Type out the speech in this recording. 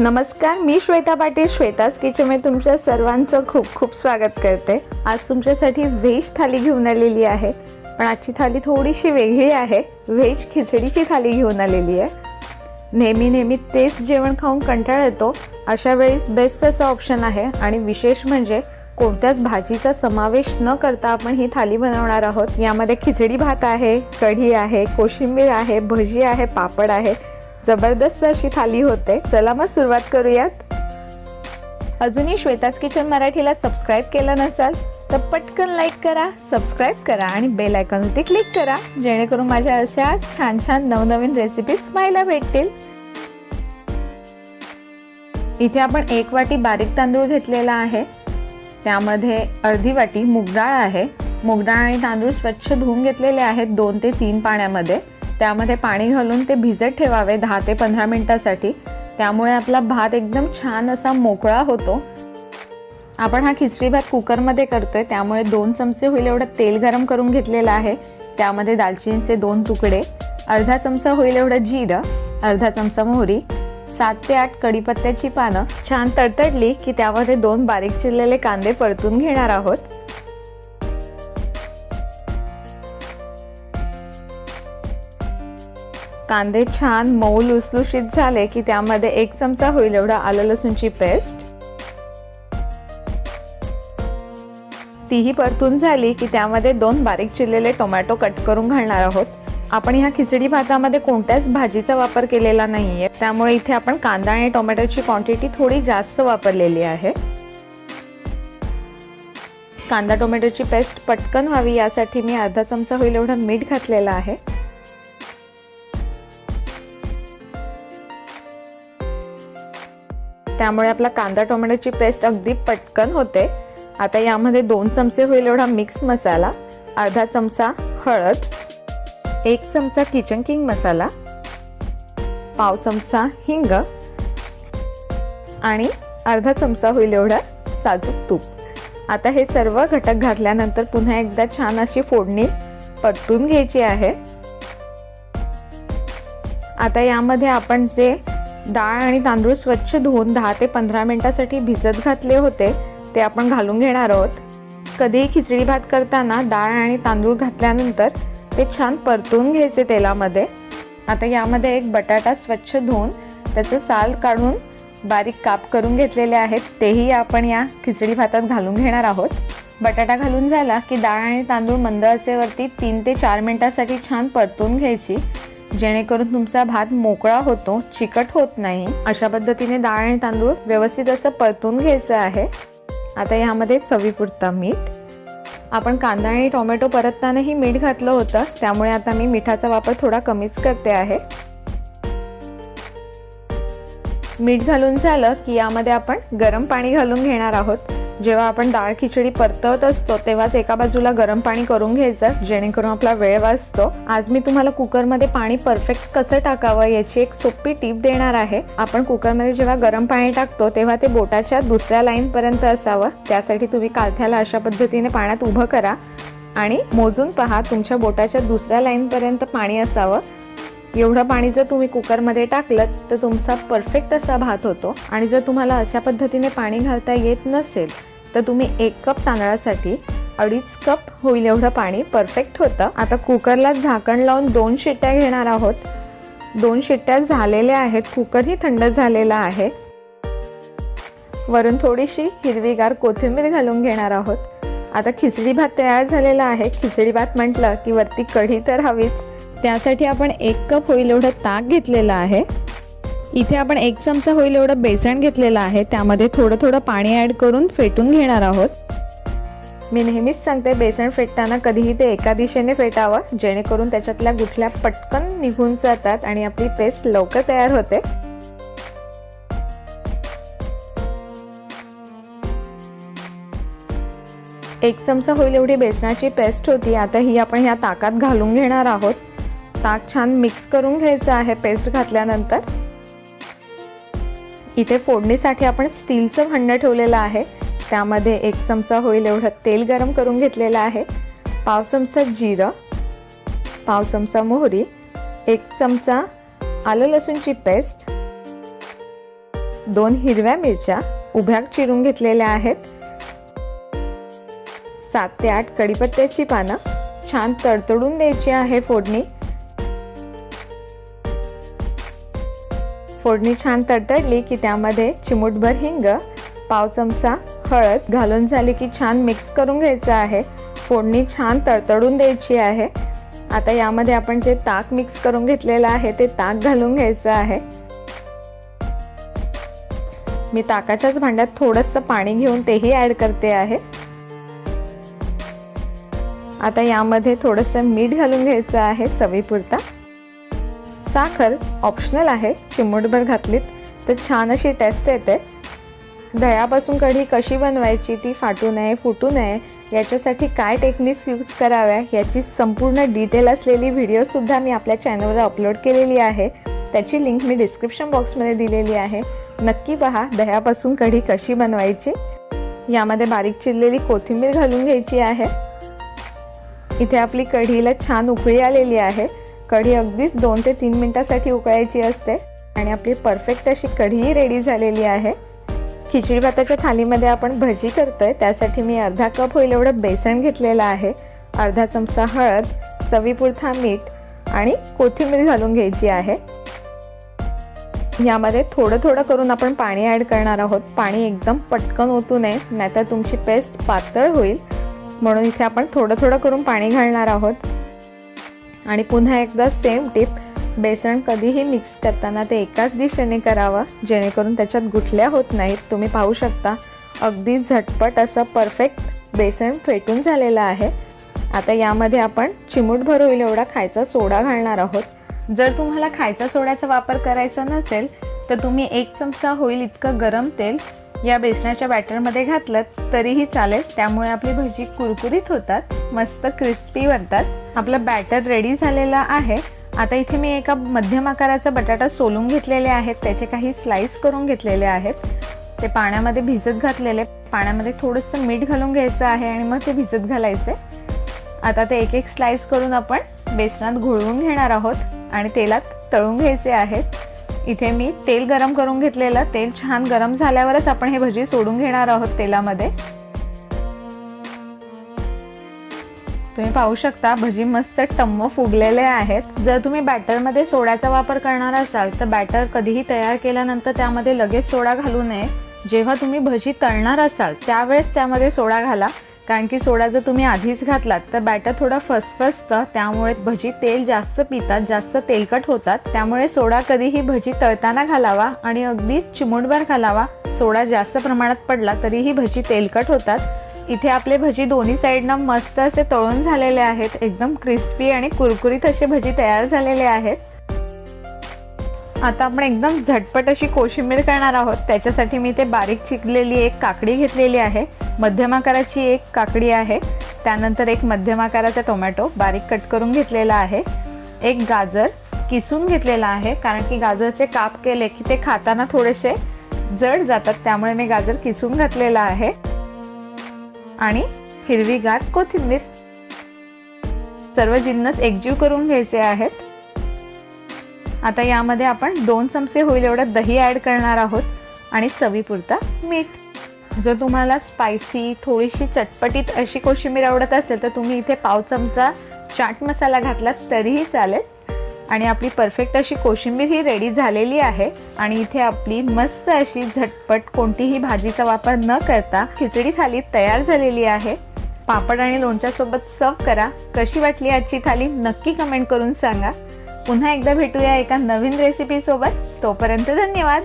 नमस्कार मी श्वेता पाटील श्वेताच किचनमध्ये तुमच्या सर्वांचं खूप खूप स्वागत करते. आज तुमच्यासाठी व्हेज थाली घेऊन आलेली आहे. पण आजची थाली थोडीशी वेगळी आहे. व्हेज खिचडीची थाली घेऊन आलेली आहे. नेहमी नेहमी तेच जेवण खाऊन कंटाळा येतो. अशा वेळेस बेस्ट असं ऑप्शन आहे आणि विशेष म्हणजे कोणत्याच भाजीचा समावेश न करता आपण ही थाली बनवणार आहोत. यामध्ये खिचडी भात आहे कढी आहे कोशिंबीर आहे भजी आहे पापड आहे. जबरदस्त अशी थाली होते. चला मग सुरुवात करूयात. अजूनही श्वेताच किचन मराठीला सबस्क्राईब केलं नसाल तर पटकन लाईक करा सबस्क्राईब करा आणि बेल आयकॉनवरती क्लिक करा जेणेकरून माझ्या अशा छान छान नवनवीन रेसिपीज पाहायला भेटतील. इथे आपण एक वाटी बारीक तांदूळ घेतलेला आहे. त्यामध्ये अर्धी वाटी मुगडाळ आहे. मुगडाळ आणि तांदूळ स्वच्छ धुवून घेतलेले आहेत दोन ते तीन पाण्यामध्ये. त्यामध्ये पाणी घालून ते भिजत ठेवावे दहा ते पंधरा मिनटासाठी. त्यामुळे आपला भात एकदम छान असा मोकळा होतो. आपण हा खिचडी भात कुकरमध्ये करतोय त्यामुळे दोन चमचे होईल एवढं तेल गरम करून घेतलेलं आहे. त्यामध्ये दालचिनीचे दोन तुकडे अर्धा चमचा होईल एवढं जिरं अर्धा चमचा मोहरी सात ते आठ कढीपत्त्याची पानं. छान तडतडली की त्यामध्ये दोन बारीक चिरलेले कांदे परतून घेणार आहोत. कांदे छान मऊ लुसलुशीत झाले की त्यामध्ये एक चमचा होईल एवढा आलं लसूणची पेस्ट. तीही परतून झाली की त्यामध्ये दोन बारीक चिरलेले टोमॅटो कट करून घालणार आहोत. आपण ह्या खिचडी भातामध्ये कोणत्याच भाजीचा वापर केलेला नाहीये. त्यामुळे इथे आपण कांदा आणि टोमॅटोची क्वांटिटी थोडी जास्त वापरलेली आहे. कांदा टोमॅटोची पेस्ट पटकन व्हावी यासाठी मी अर्धा चमचा होईल एवढं मीठ घातलेलं आहे. त्यामुळे आपला कांदा टोमॅटोची पेस्ट अगदी पटकन होते. आता यामध्ये दोन चमचे होईल एवढा मिक्स मसाला अर्धा चमचा हळद एक चमचा किचन किंग मसाला पाव चमचा हिंग आणि अर्धा चमचा होईल एवढा साजूक तूप. आता हे सर्व घटक घातल्यानंतर पुन्हा एकदा छान अशी फोडणी परतून घ्यायची आहे. आता यामध्ये आपण जे डाळ आणि तांदूळ स्वच्छ धुवून दहा ते पंधरा मिनटासाठी भिजत घातले होते. ते आपण घालून घेणार आहोत. कधीही खिचडी भात करताना डाळ आणि तांदूळ घातल्यानंतर ते छान परतून घ्यायचे तेलामध्ये. आता यामध्ये एक बटाटा स्वच्छ धुवून त्याचं साल काढून बारीक काप करून घेतलेले आहेत. तेही आपण या खिचडी भातात घालून घेणार आहोत. बटाटा घालून झाला की डाळ आणि तांदूळ मंद असेवरती तीन ते चार मिनटासाठी छान परतून घ्यायची. जेणेकरून तुमचा भात मोकळा होतो चिकट होत नाही. अशा पद्धतीने डाळ आणि तांदूळ व्यवस्थित असं परतून घ्यायचं आहे. आता यामध्ये चवीपुरता मीठ. आपण कांदा आणि टोमॅटो परततानाही मीठ घातलं होतं त्यामुळे आता मी मिठाचा वापर थोडा कमीच करते आहे. मीठ घालून झालं की यामध्ये आपण गरम पाणी घालून घेणार आहोत. जेव्हा आपण डाळ खिचडी परतवत असतो तेव्हाच एका बाजूला गरम पाणी करून घ्यायचं जेणेकरून आपला वेळ वाचतो. आज मी तुम्हाला कुकरमध्ये पाणी परफेक्ट कसं टाकावं याची एक सोपी टीप देणार आहे. आपण कुकरमध्ये जेव्हा गरम पाणी टाकतो तेव्हा ते बोटाच्या दुसऱ्या लाईन पर्यंत असावं. त्यासाठी तुम्ही काथ्याला अशा पद्धतीने पाण्यात उभं करा आणि मोजून पहा तुमच्या बोटाच्या दुसऱ्या लाईनपर्यंत पाणी असावं. एवढं पाणी जर तुम्ही कुकरमध्ये टाकलं तर तुमचा परफेक्ट असा भात होतो. आणि जर तुम्हाला अशा पद्धतीने पाणी घालता येत नसेल तर तुम्ही एक कप तांदळासाठी अडीच कप होईल एवढं पाणी परफेक्ट होतं. आता कुकरला झाकण लावून दोन शिट्ट्या घेणार आहोत. दोन शिट्ट्या झालेल्या आहेत. कुकरही थंड झालेला आहे. वरून थोडीशी हिरवीगार कोथिंबीर घालून घेणार आहोत. आता खिचडी भात तयार झालेला आहे. खिचडी भात म्हटलं की वरती कढी तर हवीच. त्यासाठी आपण एक कप होईल एवढं ताक घेतलेलं आहे. इथे आपण एक चमचा होईल एवढं बेसन घेतलेलं आहे. त्यामध्ये थोडं थोडं पाणी ॲड करून फेटून घेणार आहोत. मी नेहमीच सांगते बेसन फेटताना कधीही ते एका दिशेने फेटावं जेणेकरून त्याच्यातल्या गुठल्या पटकन निघून जातात आणि आपली पेस्ट लवकर तयार होते. एक चमचा होईल एवढी बेसनाची पेस्ट होती. आता ही आपण ह्या ताकात घालून घेणार आहोत. ताक छान मिक्स करून घ्यायचं आहे पेस्ट घातल्यानंतर. इथे फोडणीसाठी आपण स्टीलचं भांडं ठेवलेलं आहे. त्यामध्ये एक चमचा होईल एवढं तेल गरम करून घेतलेलं आहे. पाव चमचा जिरं पाव चमचा मोहरी एक चमचा आलं लसूणची पेस्ट दोन हिरव्या मिरच्या उभ्या चिरून घेतलेल्या आहेत. सात ते आठ कढीपत्त्याची पानं छान तडतडून द्यायची आहे फोडणी. फोडणी छान तडतडली की त्यामध्ये चिमूटभर हिंग पाव चमचा हळद घालून झाली की छान मिक्स करून घ्यायचं आहे. फोडणी छान तडतडून द्यायची आहे. आता यामध्ये आपण जे ताक मिक्स करून घेतलेलं आहे ते ताक घालून घ्यायचं आहे. मी ताकाच्याच भांड्यात थोडंसं पाणी घेऊन तेही ॲड करते आहे. आता यामध्ये थोडंसं मीठ घालून घ्यायचं आहे चवीपुरता. साखर ऑप्शनल आहे चिमूटभर घातलीत तर छान अशी टेस्ट येते. दह्यापासून कढी कशी बनवायची ती फाटू नये फुटू नये याच्यासाठी काय टेक्निक्स यूज कराव्या याची संपूर्ण डिटेल असलेली व्हिडिओसुद्धा मी आपल्या चॅनलवर अपलोड केलेली आहे. त्याची लिंक मी डिस्क्रिप्शन बॉक्समध्ये दिलेली आहे. नक्की पहा दह्यापासून कढी कशी बनवायची. यामध्ये बारीक चिरलेली कोथिंबीर घालून घ्यायची आहे. इथे आपली कढीला छान उकळी आलेली आहे. कढी अगदीच दोन ते तीन मिनटासाठी उकळायची असते. आणि आपली परफेक्ट अशी कढीही रेडी झालेली आहे. खिचडी भाताच्या थालीमध्ये आपण भजी करतो आहे त्यासाठी मी अर्धा कप होईल एवढं बेसन घेतलेलं आहे. अर्धा चमचा हळद चवीपुरता मीठ आणि कोथिंबीर घालून घ्यायची आहे. यामध्ये थोडं थोडं करून आपण पाणी ॲड करणार आहोत. पाणी एकदम पटकन ओतू नये नाहीतर तुमची पेस्ट पातळ होईल. म्हणून इथे आपण थोडं थोडं करून पाणी घालणार आहोत. आणि पुन्हा एकदा सेम टिप बेसन कधीही मिक्स करताना ते एकाच दिशेने करावं जेणेकरून त्याच्यात गुठल्या होत नाहीत. तुम्ही पाहू शकता. अगदी झटपट असं परफेक्ट बेसन फेटून झालेलं आहे. आता यामध्ये आपण चिमूटभर होईल एवढा खायचा सोडा घालणार आहोत. जर तुम्हाला खायचा सोड्याचा वापर करायचा नसेल तर तुम्ही एक चमचा होईल इतकं गरम तेल. या बेसनाच्या बॅटरमध्ये घातलं तरीही चालेल. त्यामुळे आपली भजी कुरकुरीत होतात मस्त क्रिस्पी बनतात. आपलं बॅटर रेडी झालेलं आहे. आता इथे मी एका मध्यम आकाराचा बटाटा सोलून घेतलेले आहेत. त्याचे काही स्लाइस करून घेतलेले आहेत. ते पाण्यामध्ये भिजत घातलेले. पाण्यामध्ये थोडंसं मीठ घालून घ्यायचं आहे आणि मग ते भिजत घालायचे. आता ते एक एक स्लाइस करून आपण बेसनात घोळवून घेणार आहोत आणि तेलात तळून घ्यायचे आहेत. इथे मी तेल गरम करून घेतलेलं तेल छान गरम झाल्यावरच आपण हे भजी सोडून घेणार आहोत तेलामध्ये. तुम्ही पाहू शकता भजी मस्त टम्म फुगलेले आहेत. जर तुम्ही बॅटरमध्ये सोड्याचा वापर करणार असाल तर बॅटर कधीही तयार केल्यानंतर त्यामध्ये लगेच सोडा घालू नये. जेव्हा तुम्ही भजी तळणार असाल त्यावेळेस त्यामध्ये सोडा घाला. कारण की सोडा जर तुम्ही आधीच घातलात तर बॅटर थोडं फसफसतं त्यामुळे भजी तेल जास्त पितात जास्त तेलकट होतात. त्यामुळे सोडा कधीही भजी तळताना घालावा आणि अगदी चिमुटभर घालावा. सोडा जास्त प्रमाणात पडला तरीही भजी तेलकट होतात. इथे आपले भजी दोन्ही साईडनं मस्त असे तळून झालेले आहेत. एकदम क्रिस्पी आणि कुरकुरीत असे भजी तयार झालेले आहेत. आता आपण एकदम झटपट अशी कोशिंबीर करणार आहोत. त्याच्यासाठी मी ते बारीक चिकलेली एक काकडी घेतलेली आहे. मध्यम आकाराची एक काकडी आहे. त्यानंतर एक मध्यम आकाराचा टोमॅटो बारीक कट करून घेतलेला आहे. एक गाजर किसून घेतलेला आहे. कारण की गाजरचे काप केले की ते खाताना थोडेसे जड जातात. त्यामुळे मी गाजर किसून घातलेला आहे. आणि हिरवीगार कोथिंबीर. सर्व जिन्नस एकजीव करून घ्यायचे आहेत. आता यामध्ये आपण दोन चमचे होईल एवढं दही ॲड करणार आहोत. आणि चवीपुरता मीठ. जर तुम्हाला स्पायसी थोडीशी चटपटीत अशी कोशिंबीर आवडत असेल तर तुम्ही इथे पाव चमचा चाट मसाला घातलात तरीही चालेल. आणि आपली परफेक्ट अशी कोशिंबीर ही रेडी झालेली आहे. आणि इथे आपली मस्त अशी झटपट कोणतीही भाजीचा वापर न करता खिचडी थाली तयार झालेली आहे. पापड आणि लोणच्यासोबत सर्व करा. कशी वाटली आजची थाली नक्की कमेंट करून सांगा. पुन्हा एकदा भेटूया एका नवीन रेसिपीसोबत तोपर्यंत धन्यवाद.